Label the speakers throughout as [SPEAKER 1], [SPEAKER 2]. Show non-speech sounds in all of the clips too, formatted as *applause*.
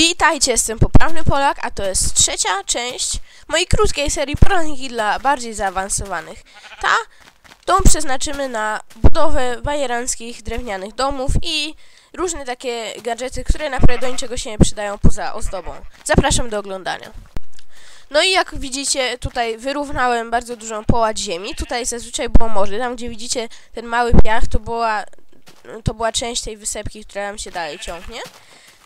[SPEAKER 1] Witajcie, jestem Poprawny Polak, a to jest trzecia część mojej krótkiej serii poradniki dla bardziej zaawansowanych. Ta dom przeznaczymy na budowę bajeranckich drewnianych domów i różne takie gadżety, które naprawdę do niczego się nie przydają poza ozdobą. Zapraszam do oglądania. No i jak widzicie, tutaj wyrównałem bardzo dużą połać ziemi. Tutaj zazwyczaj było morze. Tam, gdzie widzicie ten mały piach, to była, to była część tej wysepki, która nam się dalej ciągnie.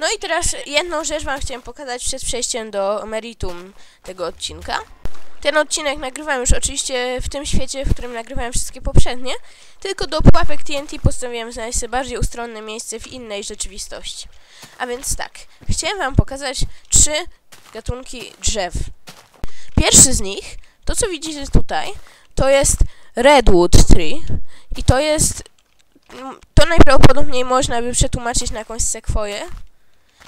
[SPEAKER 1] No i teraz jedną rzecz wam chciałem pokazać przed przejściem do meritum tego odcinka. Ten odcinek nagrywałem już oczywiście w tym świecie, w którym nagrywałem wszystkie poprzednie, tylko do pułapek TNT postanowiłem znaleźć sobie bardziej ustronne miejsce w innej rzeczywistości. A więc tak, chciałem wam pokazać trzy gatunki drzew. Pierwszy z nich, to co widzicie tutaj, to jest Redwood Tree i to jest, to najprawdopodobniej można by przetłumaczyć na jakąś sekwoję,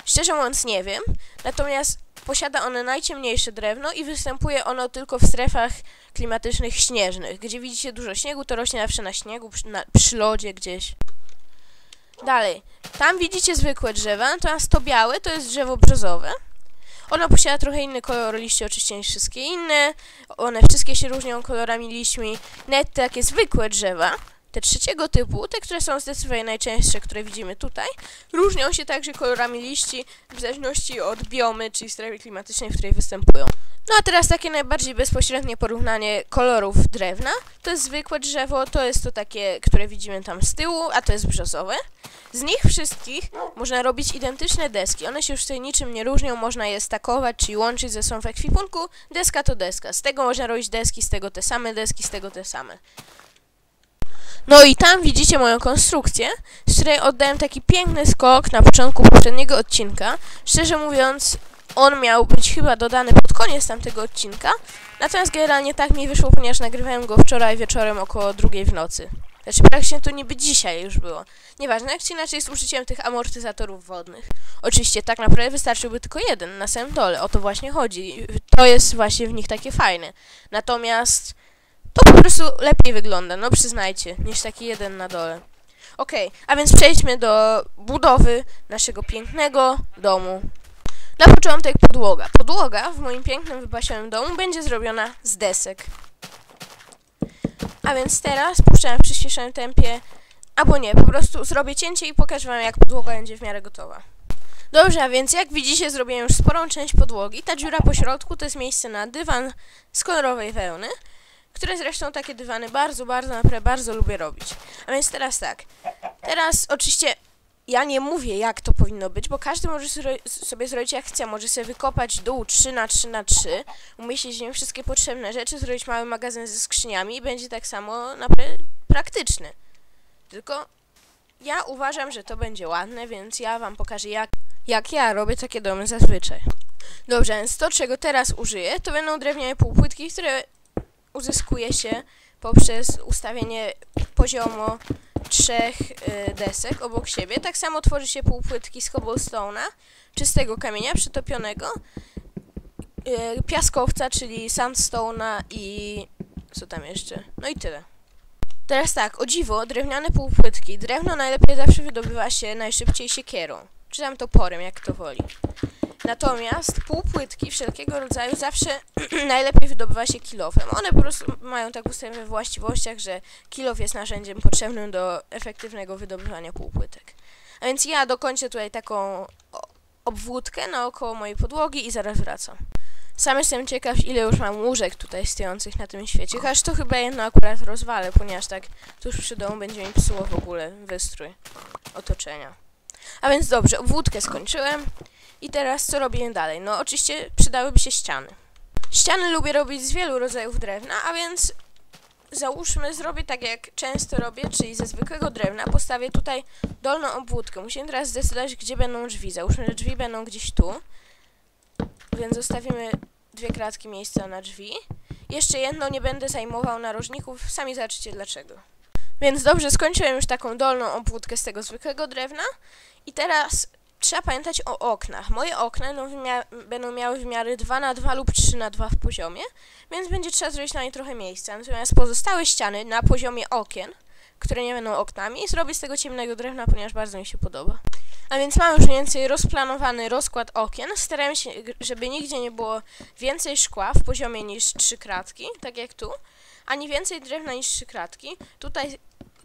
[SPEAKER 1] Szczerze mówiąc nie wiem, natomiast posiada ono najciemniejsze drewno i występuje ono tylko w strefach klimatycznych śnieżnych. Gdzie widzicie dużo śniegu, to rośnie zawsze na śniegu, przy, na, przy lodzie gdzieś. Dalej, tam widzicie zwykłe drzewa, natomiast to białe to jest drzewo brzozowe. Ono posiada trochę inny kolor liści oczywiście niż wszystkie inne. One wszystkie się różnią kolorami liśćmi. Nawet takie zwykłe drzewa te trzeciego typu, te, które są zdecydowanie najczęstsze, które widzimy tutaj, różnią się także kolorami liści w zależności od biomy, czyli strefy klimatycznej, w której występują. No a teraz takie najbardziej bezpośrednie porównanie kolorów drewna. To jest zwykłe drzewo, to jest to takie, które widzimy tam z tyłu, a to jest brzozowe. Z nich wszystkich można robić identyczne deski. One się już tutaj niczym nie różnią, można je stakować, czyli łączyć ze sobą w ekwipunku. Deska to deska. Z tego można robić deski, z tego te same deski, z tego te same. No i tam widzicie moją konstrukcję, z której oddałem taki piękny skok na początku poprzedniego odcinka. Szczerze mówiąc, on miał być chyba dodany pod koniec tamtego odcinka, natomiast generalnie tak mi wyszło, ponieważ nagrywałem go wczoraj wieczorem około drugiej w nocy. Znaczy praktycznie to niby dzisiaj już było. Nieważne, jak czy inaczej z użyciem tych amortyzatorów wodnych. Oczywiście tak naprawdę wystarczyłby tylko jeden na samym dole, o to właśnie chodzi. To jest właśnie w nich takie fajne. Natomiast to po prostu lepiej wygląda, no przyznajcie, niż taki jeden na dole. Okej, okay, a więc przejdźmy do budowy naszego pięknego domu. Na początek podłoga. Podłoga w moim pięknym, wypasionym domu będzie zrobiona z desek. A więc teraz puszczam w przyspieszonym tempie, albo nie, po prostu zrobię cięcie i pokażę wam, jak podłoga będzie w miarę gotowa. Dobrze, a więc jak widzicie, zrobiłem już sporą część podłogi. Ta dziura po środku to jest miejsce na dywan z kolorowej wełny które zresztą takie dywany bardzo, bardzo, naprawdę bardzo lubię robić. A więc teraz tak. Teraz oczywiście ja nie mówię, jak to powinno być, bo każdy może sobie zrobić jak chce. Może sobie wykopać dół 3 na 3 na 3 umieścić w nim wszystkie potrzebne rzeczy, zrobić mały magazyn ze skrzyniami i będzie tak samo naprawdę praktyczny. Tylko ja uważam, że to będzie ładne, więc ja wam pokażę, jak, jak ja robię takie domy zazwyczaj. Dobrze, więc to, czego teraz użyję, to będą drewniane półpłytki, które uzyskuje się poprzez ustawienie poziomo trzech y, desek obok siebie. Tak samo tworzy się półpłytki z cobblestone'a, czystego kamienia przytopionego, y, piaskowca, czyli sandstone'a i co tam jeszcze? No i tyle. Teraz tak, o dziwo, drewniane półpłytki. Drewno najlepiej zawsze wydobywa się najszybciej siekierą, czy tam toporem, jak to woli. Natomiast półpłytki wszelkiego rodzaju zawsze *clears throat* najlepiej wydobywa się kilofem. One po prostu mają tak ustawione właściwościach, że kilof jest narzędziem potrzebnym do efektywnego wydobywania półpłytek. A więc ja dokończę tutaj taką obwódkę naokoło mojej podłogi i zaraz wracam. Sam jestem ciekaw, ile już mam łóżek tutaj stojących na tym świecie. Aż to chyba jedno akurat rozwalę, ponieważ tak tuż przy domu będzie mi psuło w ogóle wystrój otoczenia. A więc dobrze, obwódkę skończyłem. I teraz co robię dalej? No oczywiście przydałyby się ściany. Ściany lubię robić z wielu rodzajów drewna, a więc załóżmy, zrobię tak jak często robię, czyli ze zwykłego drewna postawię tutaj dolną obwódkę. Musimy teraz zdecydować, gdzie będą drzwi. Załóżmy, że drzwi będą gdzieś tu, więc zostawimy dwie kratki miejsca na drzwi. Jeszcze jedno nie będę zajmował narożników, sami zobaczycie dlaczego. Więc dobrze, skończyłem już taką dolną obwódkę z tego zwykłego drewna i teraz trzeba pamiętać o oknach. Moje okna no, będą miały wymiary 2 na 2 lub 3 na 2 w poziomie, więc będzie trzeba zrobić na nie trochę miejsca. Natomiast pozostałe ściany na poziomie okien które nie będą oknami zrobię z tego ciemnego drewna, ponieważ bardzo mi się podoba. A więc mamy już mniej więcej rozplanowany rozkład okien. Starałem się, żeby nigdzie nie było więcej szkła w poziomie niż trzy kratki, tak jak tu, ani więcej drewna niż trzy kratki. Tutaj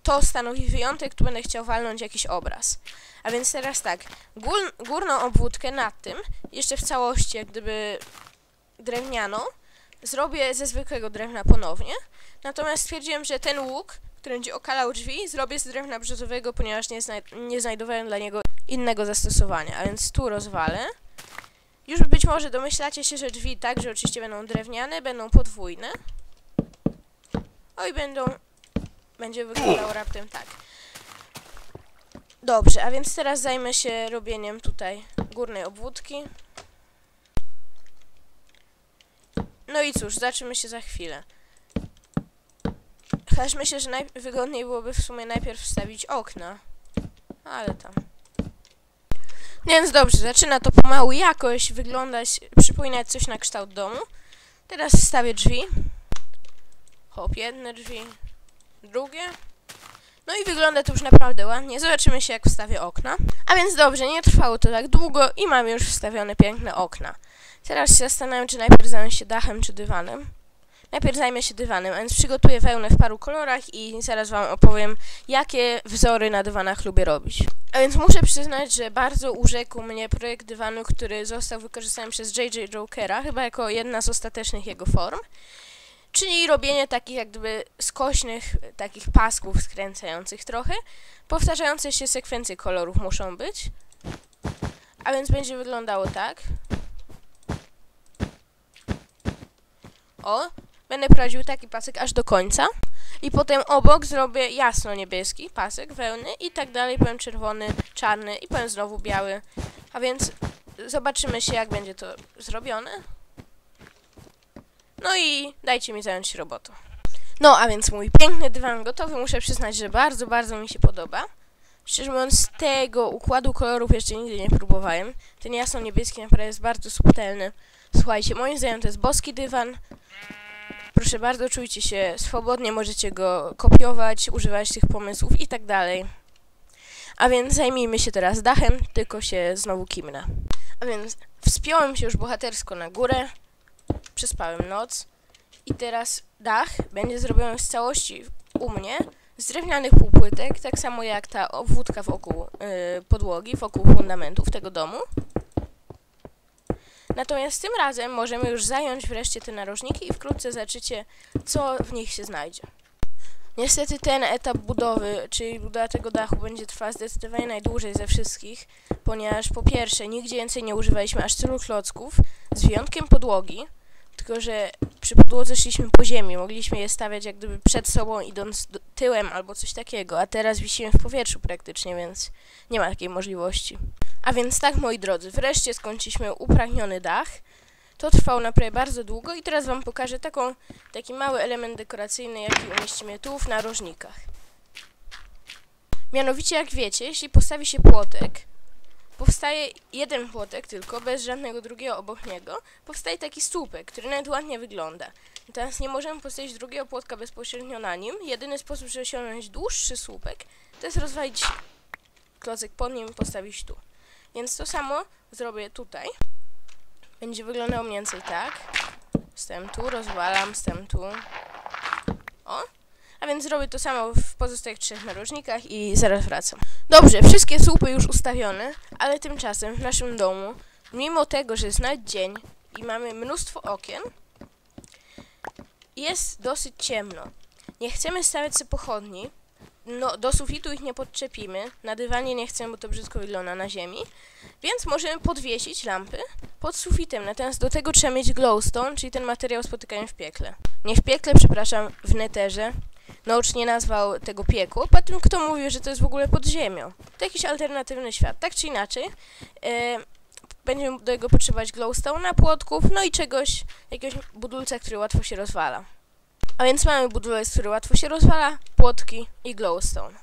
[SPEAKER 1] to stanowi wyjątek, tu będę chciał walnąć jakiś obraz. A więc teraz tak, gór, górną obwódkę nad tym, jeszcze w całości jak gdyby drewnianą, zrobię ze zwykłego drewna ponownie. Natomiast stwierdziłem, że ten łuk, który będzie okalał drzwi, zrobię z drewna brzozowego, ponieważ nie, zna nie znajdowałem dla niego innego zastosowania. A więc tu rozwalę. Już być może domyślacie się, że drzwi także oczywiście będą drewniane, będą podwójne. Oj, będą... Będzie wyglądało raptem tak. Dobrze, a więc teraz zajmę się robieniem tutaj górnej obwódki. No i cóż, zaczniemy się za chwilę. Chociaż myślę, że najwygodniej byłoby w sumie najpierw wstawić okna. Ale tam. Więc dobrze, zaczyna to pomału jakoś wyglądać, przypominać coś na kształt domu. Teraz wstawię drzwi. Hop, jedne drzwi, drugie. No i wygląda to już naprawdę ładnie. Zobaczymy się, jak wstawię okna. A więc dobrze, nie trwało to tak długo i mam już wstawione piękne okna. Teraz się zastanawiam, czy najpierw zajmę się dachem, czy dywanem. Najpierw zajmę się dywanem, więc przygotuję wełnę w paru kolorach i zaraz Wam opowiem, jakie wzory na dywanach lubię robić. A więc muszę przyznać, że bardzo urzekł mnie projekt dywanu, który został wykorzystany przez J.J. Jokera, chyba jako jedna z ostatecznych jego form. Czyli robienie takich jak gdyby skośnych, takich pasków skręcających trochę. Powtarzające się sekwencje kolorów muszą być. A więc będzie wyglądało tak. O, będę prowadził taki pasek aż do końca. I potem obok zrobię jasno-niebieski pasek wełny i tak dalej. Powiem czerwony, czarny i powiem znowu biały. A więc zobaczymy się, jak będzie to zrobione. No i dajcie mi zająć się robotą. No, a więc mój piękny dywan gotowy. Muszę przyznać, że bardzo, bardzo mi się podoba. Szczerze mówiąc, tego układu kolorów jeszcze nigdy nie próbowałem. Ten jasno-niebieski naprawdę jest bardzo subtelny. Słuchajcie, moim zdaniem to jest boski dywan. Proszę bardzo, czujcie się swobodnie, możecie go kopiować, używać tych pomysłów i tak dalej. A więc zajmijmy się teraz dachem, tylko się znowu kimnę. A więc wspiąłem się już bohatersko na górę, przespałem noc i teraz dach będzie zrobiony z całości u mnie z drewnianych półpłytek, tak samo jak ta obwódka wokół yy, podłogi, wokół fundamentów tego domu. Natomiast tym razem możemy już zająć wreszcie te narożniki i wkrótce zobaczycie, co w nich się znajdzie. Niestety ten etap budowy, czyli budowa tego dachu będzie trwała zdecydowanie najdłużej ze wszystkich, ponieważ po pierwsze nigdzie więcej nie używaliśmy aż tylu klocków, z wyjątkiem podłogi, tylko że przy podłodze szliśmy po ziemi, mogliśmy je stawiać jak gdyby przed sobą idąc tyłem albo coś takiego, a teraz wisimy w powietrzu praktycznie, więc nie ma takiej możliwości. A więc tak, moi drodzy, wreszcie skończyliśmy upragniony dach. To trwało naprawdę bardzo długo i teraz Wam pokażę taką, taki mały element dekoracyjny, jaki umieścimy tu w narożnikach. Mianowicie, jak wiecie, jeśli postawi się płotek, powstaje jeden płotek tylko, bez żadnego drugiego obok niego, powstaje taki słupek, który nawet ładnie wygląda. Teraz nie możemy postawić drugiego płotka bezpośrednio na nim. Jedyny sposób, żeby osiągnąć dłuższy słupek, to jest rozwalić klocek pod nim i postawić tu. Więc to samo zrobię tutaj. Będzie wyglądało mniej więcej tak. Jestem tu, rozwalam, jestem tu. O! A więc zrobię to samo w pozostałych trzech narożnikach i zaraz wracam. Dobrze, wszystkie słupy już ustawione, ale tymczasem w naszym domu, mimo tego, że jest nawet dzień i mamy mnóstwo okien, jest dosyć ciemno. Nie chcemy stawiać sobie pochodni, no, do sufitu ich nie podczepimy, na dywanie nie chcemy, bo to brzydko wygląda na ziemi, więc możemy podwiesić lampy pod sufitem, natomiast do tego trzeba mieć glowstone, czyli ten materiał spotykają w piekle. Nie w piekle, przepraszam, w neterze. Naucz nie nazwał tego piekło, potem kto mówił, że to jest w ogóle pod ziemią. To jakiś alternatywny świat, tak czy inaczej. E, będziemy do tego potrzebować glowstone'a, płotków, no i czegoś, jakiegoś budulca, który łatwo się rozwala. A więc mamy budulec, który łatwo się rozwala, płotki i glowstone.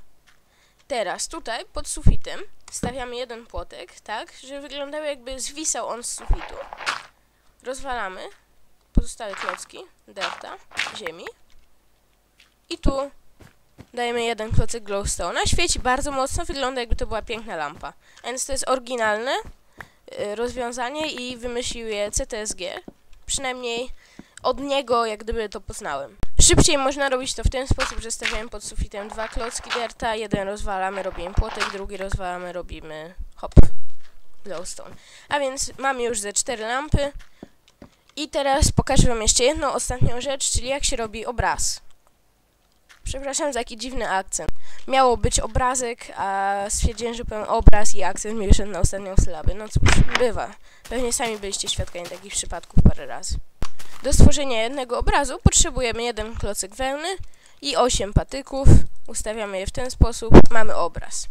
[SPEAKER 1] Teraz tutaj pod sufitem stawiamy jeden płotek, tak, że wyglądał jakby zwisał on z sufitu. Rozwalamy pozostałe klocki, delta, ziemi. I tu dajemy jeden klocek glowstone'a. Świeci bardzo mocno, wygląda jakby to była piękna lampa. Więc to jest oryginalne y, rozwiązanie i wymyślił je CTSG. Przynajmniej od niego jak gdyby to poznałem. Szybciej można robić to w ten sposób, że stawiamy pod sufitem dwa klocki derta, jeden rozwalamy, robimy płotek, drugi rozwalamy, robimy hop, glowstone. A więc mamy już ze cztery lampy. I teraz pokażę wam jeszcze jedną ostatnią rzecz, czyli jak się robi obraz. Przepraszam za taki dziwny akcent. Miało być obrazek, a stwierdziłem, że powiem obraz i akcent mi wyszedł na ostatnią sylabę. No cóż, bywa. Pewnie sami byliście świadkami takich przypadków parę razy. Do stworzenia jednego obrazu potrzebujemy jeden klocek wełny i 8 patyków. Ustawiamy je w ten sposób. Mamy obraz.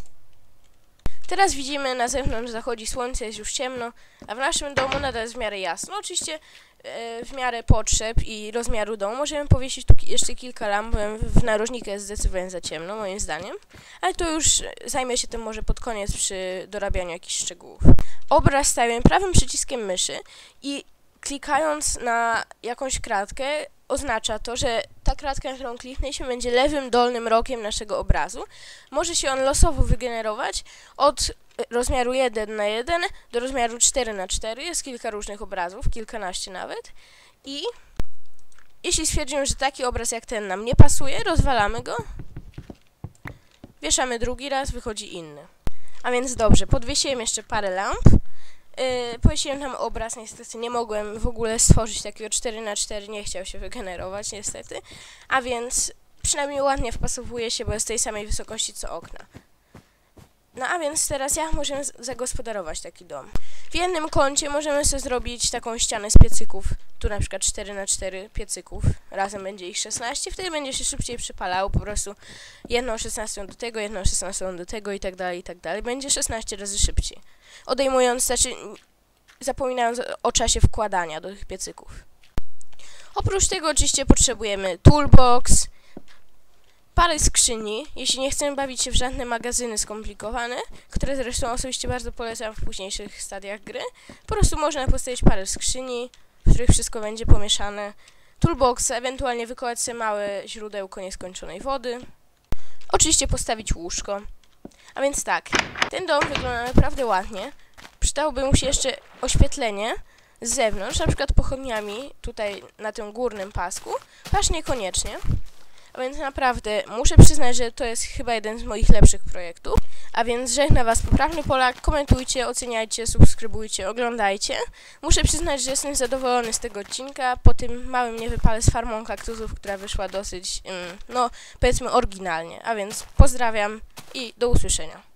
[SPEAKER 1] Teraz widzimy na zewnątrz zachodzi słońce, jest już ciemno, a w naszym domu nadal jest w miarę jasno. Oczywiście e, w miarę potrzeb i rozmiaru domu możemy powiesić tu jeszcze kilka lamp. W narożniku jest zdecydowanie za ciemno, moim zdaniem. Ale to już zajmę się tym może pod koniec przy dorabianiu jakichś szczegółów. Obraz stawiam prawym przyciskiem myszy i klikając na jakąś kratkę oznacza to, że ta kratka, którą kliknęliśmy, będzie lewym dolnym rokiem naszego obrazu. Może się on losowo wygenerować od rozmiaru 1 na 1 do rozmiaru 4 na 4. Jest kilka różnych obrazów, kilkanaście nawet. I jeśli stwierdzimy, że taki obraz jak ten nam nie pasuje, rozwalamy go, wieszamy drugi raz, wychodzi inny. A więc dobrze, podwiesiłem jeszcze parę lamp. Yy, powiesiłem tam obraz, niestety nie mogłem w ogóle stworzyć takiego 4 na 4 nie chciał się wygenerować niestety. A więc przynajmniej ładnie wpasowuje się, bo jest tej samej wysokości co okna. No a więc teraz jak możemy zagospodarować taki dom? W jednym kącie możemy sobie zrobić taką ścianę z piecyków, tu na przykład 4 na 4 piecyków, razem będzie ich 16, wtedy będzie się szybciej przypalało, po prostu jedną 16 do tego, jedną 16 do tego i tak dalej, i tak dalej. Będzie 16 razy szybciej. Odejmując, znaczy zapominając o czasie wkładania do tych piecyków. Oprócz tego oczywiście potrzebujemy toolbox, parę skrzyni, jeśli nie chcemy bawić się w żadne magazyny skomplikowane, które zresztą osobiście bardzo polecam w późniejszych stadiach gry. Po prostu można postawić parę skrzyni, w których wszystko będzie pomieszane. Toolbox, ewentualnie wykonać sobie małe źródełko nieskończonej wody. Oczywiście postawić łóżko. A więc tak, ten dom wygląda naprawdę ładnie. Przydałoby mu się jeszcze oświetlenie z zewnątrz, na przykład pochodniami tutaj na tym górnym pasku, pasz niekoniecznie. Więc naprawdę muszę przyznać, że to jest chyba jeden z moich lepszych projektów. A więc żegna Was poprawny Polak, komentujcie, oceniajcie, subskrybujcie, oglądajcie. Muszę przyznać, że jestem zadowolony z tego odcinka, po tym małym niewypale z farmą kaktusów, która wyszła dosyć, mm, no powiedzmy oryginalnie. A więc pozdrawiam i do usłyszenia.